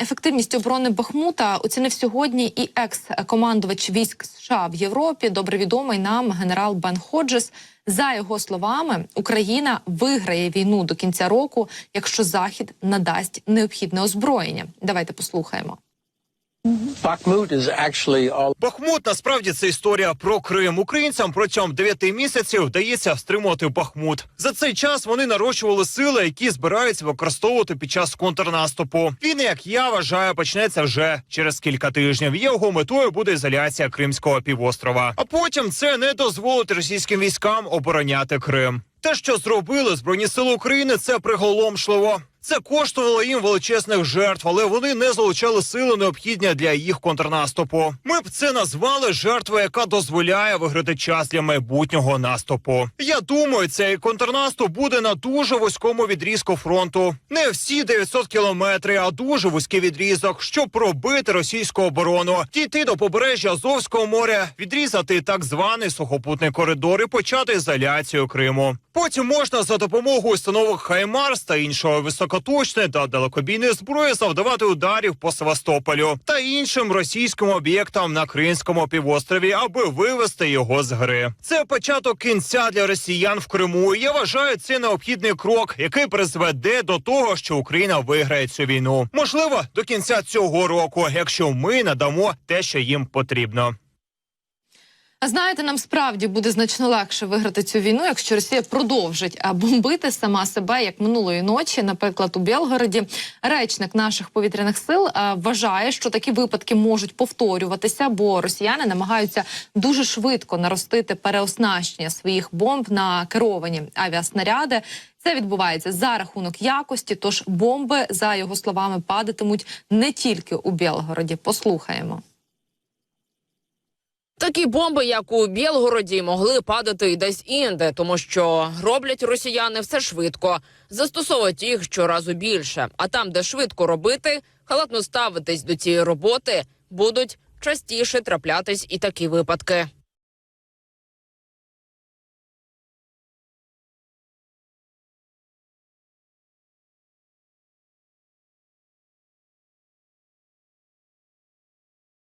ефективність оборони Бахмута оцінив сьогодні і екс-командувач військ США в Європі, добре відомий нам генерал Бен Ходжес. За його словами, Україна виграє війну до кінця року, якщо Захід надасть необхідне озброєння. Давайте послухаємо. Бахмут насправді це історія про Крим. Українцям протягом 9 місяців вдається стримувати Бахмут. За цей час вони нарощували сили, які збираються використовувати під час контрнаступу. Він, як я вважаю, почнеться вже через кілька тижнів. Його метою буде ізоляція Кримського півострова. А потім це не дозволить російським військам обороняти Крим. Те, що зробили збройні сили України, це приголомшливо. Це коштувало їм величезних жертв, але вони не залучали сили необхідні для їх контрнаступу. Ми б це назвали жертвою, яка дозволяє виграти час для майбутнього наступу. Я думаю, цей контрнаступ буде на дуже вузькому відрізку фронту. Не всі 900 кілометрів, а дуже вузький відрізок, щоб пробити російську оборону, дійти до побережжя Азовського моря, відрізати так званий сухопутний коридор і почати ізоляцію Криму. Потім можна за допомогою установок Хаймарс та іншого високоточної та далекобійної зброї завдавати ударів по Севастополю та іншим російським об'єктам на Кримському півострові, аби вивести його з гри. Це початок кінця для росіян в Криму. Я вважаю, це необхідний крок, який призведе до того, що Україна виграє цю війну. Можливо, до кінця цього року, якщо ми надамо те, що їм потрібно. А знаєте, нам справді буде значно легше виграти цю війну, якщо Росія продовжить бомбити сама себе як минулої ночі. Наприклад, у Білгороді речник наших повітряних сил вважає, що такі випадки можуть повторюватися, бо росіяни намагаються дуже швидко наростити переоснащення своїх бомб на керовані авіаснаряди. Це відбувається за рахунок якості. Тож бомби, за його словами, падатимуть не тільки у Білгороді. Послухаємо. Такі бомби, як у Білгороді, могли падати і десь інде, тому що роблять росіяни все швидко, застосовують їх щоразу більше. А там, де швидко робити, халатно ставитись до цієї роботи, будуть частіше траплятись і такі випадки.